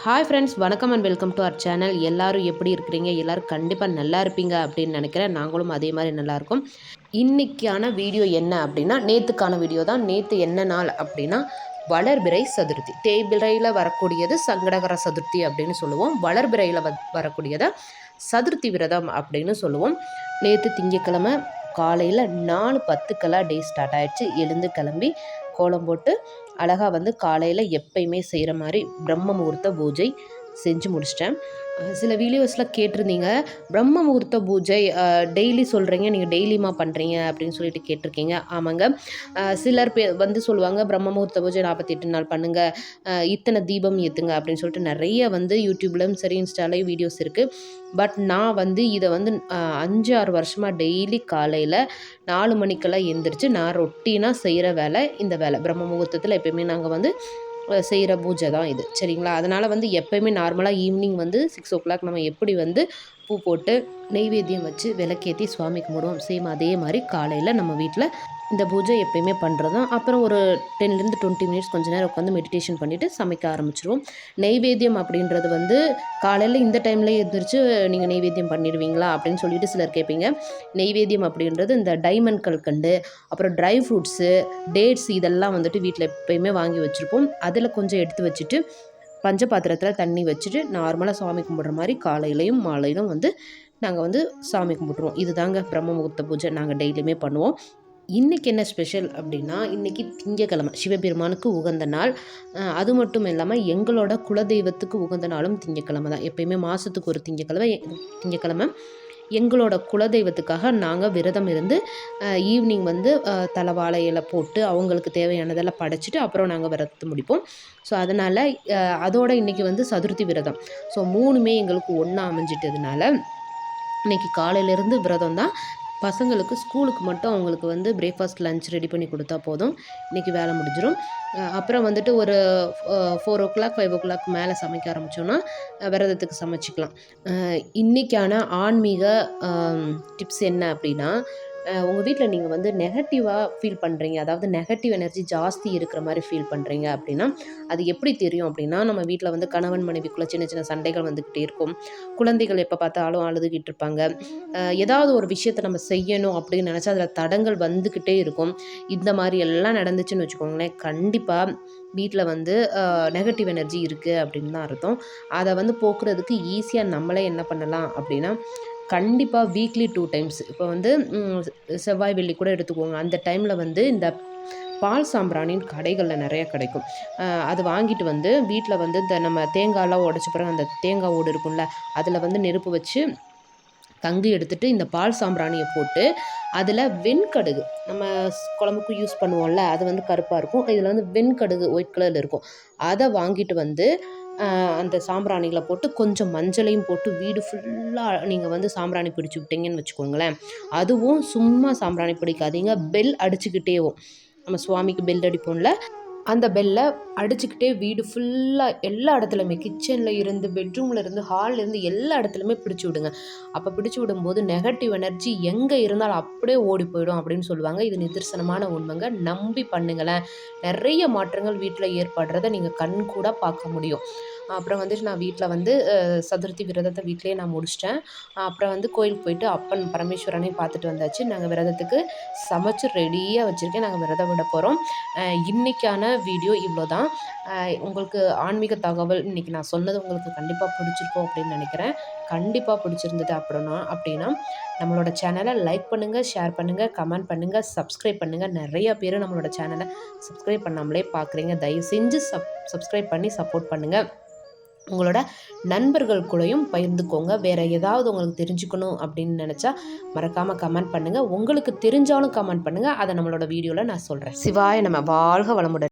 Hi friends வணக்கம் and welcome to our channel எல்லோரும் எப்படி இருக்கிறீங்க? எல்லோரும் கண்டிப்பாக நல்லா இருப்பீங்க அப்படின்னு நினைக்கிறேன். நாங்களும் அதே மாதிரி நல்லாயிருக்கும் இன்றைக்கான வீடியோ என்ன அப்படின்னா நேற்றுக்கான வீடியோ தான். நேற்று என்ன நாள் அப்படின்னா வளர்பிறை சதுர்த்தி. தேய்பிறையில் வரக்கூடியது சங்கடகர சதுர்த்தி அப்படின்னு சொல்லுவோம். வளர்பிறையில் வ வரக்கூடியதை சதுர்த்தி விரதம் அப்படின்னு சொல்லுவோம். நேற்று திங்கக்கிழமை காலையில் நாலு பத்துக்கெல்லாம் டே ஸ்டார்ட் ஆகிடுச்சு எழுந்து கிளம்பி கோலம் போட்டு அழகாக வந்து காலையில் எப்பயுமே செய்கிற மாதிரி பிரம்ம முகூர்த்த பூஜை. செஞ்சு முடிச்சிட்டேன். சில வீடியோஸில் கேட்டிருந்தீங்க பிரம்ம முகூர்த்த பூஜை டெய்லி சொல்கிறீங்க நீங்கள் டெய்லியுமா பண்ணுறீங்க அப்படின்னு சொல்லிட்டு கேட்டிருக்கீங்க. ஆமாங்க. சிலர் பே வந்து சொல்லுவாங்க பிரம்ம முகூர்த்த பூஜை நாற்பத்தெட்டு நாள் பண்ணுங்கள் இத்தனை தீபம் ஏற்றுங்க அப்படின்னு சொல்லிட்டு நிறைய வந்து யூடியூப்லேயும் சரி இன்ஸ்டாலையும் வீடியோஸ் இருக்குது பட் நான் வந்து இதை வந்து அஞ்சு ஆறு வருஷமாக டெய்லி காலையில் நாலு மணிக்கெல்லாம் எழுந்திரிச்சு நான் ரொட்டீனாக செய்கிற வேலை இந்த வேலை. பிரம்ம முகூர்த்தத்தில் எப்பயுமே நாங்கள் வந்து செய்கிற பூஜை தான் இது. சரிங்களா? அதனால் வந்து எப்போயுமே நார்மலாக ஈவினிங் வந்து சிக்ஸ் ஓ கிளாக் நம்ம எப்படி வந்து பூ போட்டு நெய்வேத்தியம் வச்சு விளக்கேற்றி சுவாமி கும்பிடுவோம். சேம் அதே மாதிரி காலையில் நம்ம வீட்டில் இந்த பூஜை எப்பயுமே பண்ணுறது தான் அப்புறம் ஒரு டென்லேருந்து டுவெண்ட்டி மினிட்ஸ் கொஞ்ச நேரம் உட்காந்து மெடிடேஷன் பண்ணிவிட்டு சமைக்க ஆரம்பிச்சிருவோம். நெய்வேத்தியம் அப்படின்றது வந்து காலையில் இந்த டைமில் எழுந்திரிச்சு நீங்கள் நெய்வேத்தியம் பண்ணிடுவீங்களா அப்படின்னு சொல்லிட்டு சிலர் கேட்பீங்க. நெய்வேத்தியம் அப்படின்றது இந்த டைமண்ட் கல்கண்டு அப்புறம் ட்ரை ஃப்ரூட்ஸு டேட்ஸ் இதெல்லாம் வந்துட்டு வீட்டில் எப்பயுமே வாங்கி வச்சுருப்போம். அதில் கொஞ்சம் எடுத்து வச்சுட்டு பஞ்ச பாத்திரத்தில் தண்ணி வச்சுட்டு நார்மலாக சாமி கும்பிட்ற மாதிரி காலையிலையும் மாலையிலும் வந்து நாங்கள் வந்து சாமி கும்பிட்ருவோம் இது தாங்க பிரம்ம முகூர்த்த பூஜை. நாங்கள் டெய்லியுமே பண்ணுவோம். இன்றைக்கி என்ன ஸ்பெஷல் அப்படின்னா இன்றைக்கி திங்கக்கிழமை சிவபெருமானுக்கு உகந்த நாள். அது மட்டும் இல்லாமல் எங்களோட குலதெய்வத்துக்கு உகந்த நாளும் திங்கக்கிழமை தான். எப்பயுமே மாதத்துக்கு ஒரு திங்கக்கிழமை திங்கக்கிழமை. எங்களோட குலதெய்வத்துக்காக நாங்கள் விரதம் இருந்து ஈவினிங் வந்து தலைவாழை இலை போட்டு அவங்களுக்கு தேவையானதெல்லாம் படைச்சிட்டு அப்புறம் நாங்கள் விரதத்தை முடிப்போம். ஸோ அதனால் அதோட இன்றைக்கி வந்து சதுர்த்தி விரதம். ஸோ மூணுமே எங்களுக்கு ஒன்றா அமைஞ்சிட்டதுனால இன்றைக்கி காலையிலேருந்து விரதம் தான். பசங்களுக்கு ஸ்கூலுக்கு மட்டும் அவங்களுக்கு வந்து பிரேக்ஃபாஸ்ட் லஞ்ச் ரெடி பண்ணி கொடுத்தா போதும். இன்றைக்கி வேலை முடிஞ்சிடும் அப்புறம் வந்துட்டு ஒரு four o'clock five o'clock மேலே சமைக்க ஆரம்பித்தோன்னா விரதத்துக்கு சமைச்சிக்கலாம். இன்றைக்கான ஆன்மீக டிப்ஸ் என்ன அப்படின்னா உங்கள் வீட்டில் நீங்கள் வந்து நெகட்டிவாக ஃபீல் பண்ணுறீங்க அதாவது நெகட்டிவ் எனர்ஜி ஜாஸ்தி இருக்கிற மாதிரி ஃபீல் பண்ணுறீங்க அப்படின்னா அது எப்படி தெரியும் அப்படின்னா நம்ம வீட்டில் வந்து கணவன் மனைவிக்குள்ளே சின்ன சின்ன சண்டைகள் வந்துக்கிட்டே இருக்கும். குழந்தைகள் எப்போ பார்த்தாலும் அழுதுகிட்டு இருப்பாங்க. ஏதாவது ஒரு விஷயத்தை நம்ம செய்யணும் அப்படின்னு நினச்சா அதில் தடங்கள் வந்துக்கிட்டே இருக்கும். இந்த மாதிரி எல்லாம் நடந்துச்சுன்னு வச்சுக்கோங்களேன் கண்டிப்பாக வீட்டில் வந்து நெகட்டிவ் எனர்ஜி இருக்குது அப்படின்னு தான் அர்த்தம். அதை வந்து போக்குறதுக்கு ஈஸியாக நம்மளே என்ன பண்ணலாம் அப்படின்னா கண்டிப்பாக வீக்லி டூ டைம்ஸ் இப்போ வந்து செவ்வாய் வெள்ளி கூட எடுத்துக்கோங்க. அந்த டைமில் வந்து இந்த பால் சாம்பிராணின்னு கடைகளில் நிறைய கிடைக்கும். அது வாங்கிட்டு வந்து வீட்டில் வந்து இந்த நம்ம தேங்காயெலாம் உடச்ச பிறகு அந்த தேங்காய் ஓடு இருக்கும்ல அதில் வந்து நெருப்பு வச்சு கங்கு எடுத்துகிட்டு இந்த பால் சாம்பிராணியை போட்டு அதில் வெண்கடுகு நம்ம குழம்புக்கு யூஸ் பண்ணுவோம்ல அது வந்து கருப்பாக இருக்கும். இதில் வந்து வெண்கடுகு ஒயிட் கலரில் இருக்கும். அதை வாங்கிட்டு வந்து அந்த சாம்பிராணிகளை போட்டு கொஞ்சம் மஞ்சளையும் போட்டு வீடு ஃபுல்லாக நீங்கள் வந்து சாம்பிராணி பிடிச்சி விட்டீங்கன்னு வச்சுக்கோங்களேன். அதுவும் சும்மா சாம்பிராணி பிடிக்காதீங்க. பெல் அடிச்சுக்கிட்டேவும் நம்ம சுவாமிக்கு பெல் அடிப்போம்ல. அந்த பெல்லை அடிச்சுக்கிட்டே வீடு ஃபுல்லாக எல்லா இடத்துலையுமே கிச்சனில் இருந்து பெட்ரூமில் இருந்து ஹாலில் இருந்து எல்லா இடத்துலையுமே பிடிச்சி விடுங்க. அப்போ பிடிச்சி விடும்போது நெகட்டிவ் எனர்ஜி எங்கே இருந்தாலும் அப்படியே ஓடி போயிடும் அப்படின்னு சொல்லுவாங்க. இது நிதர்சனமான உண்மைங்க. நம்பி பண்ணுங்களேன். நிறைய மாற்றங்கள் வீட்டில் ஏற்படுறத நீங்கள் கண் கூட பார்க்க முடியும். அப்புறம் வந்துட்டு நான் வீட்டில் வந்து சதுர்த்தி விரதத்தை வீட்டிலேயே நான் முடிச்சிட்டேன். அப்புறம் வந்து கோயிலுக்கு போயிட்டு அப்பன் பரமேஸ்வரனையும் பார்த்துட்டு வந்தாச்சு. நாங்கள் விரதத்துக்கு சமைச்சு ரெடியாக வச்சுருக்கேன். நாங்கள் விரதம் விட போகிறோம் இன்றைக்கான வீடியோ இவ்வளோ தான் உங்களுக்கு ஆன்மீக தகவல் இன்றைக்கி நான் சொன்னது உங்களுக்கு கண்டிப்பாக பிடிச்சிருக்கும் அப்படின்னு நினைக்கிறேன். கண்டிப்பாக பிடிச்சிருந்தது அப்படின்னா அப்படின்னா நம்மளோட சேனலை லைக் பண்ணுங்கள் ஷேர் பண்ணுங்கள் கமெண்ட் பண்ணுங்கள் சப்ஸ்கிரைப் பண்ணுங்கள் நிறைய பேர் நம்மளோட சேனலை சப்ஸ்கிரைப் பண்ணாமலே பார்க்குறீங்க தயவு செஞ்சு சப் சப்ஸ்கிரைப் பண்ணி சப்போர்ட் பண்ணுங்கள் உங்களோட நண்பர்கள் கூடயும் பகிர்ந்துக்கோங்க. வேறு ஏதாவது உங்களுக்கு தெரிஞ்சுக்கணும் அப்படின்னு நினச்சா மறக்காமல் கமெண்ட் பண்ணுங்கள் உங்களுக்கு தெரிஞ்சாலும் கமெண்ட் பண்ணுங்கள் அதை நம்மளோட வீடியோவில் நான் சொல்கிறேன் சிவாய நம்ம வாழ்க வளமுடன்.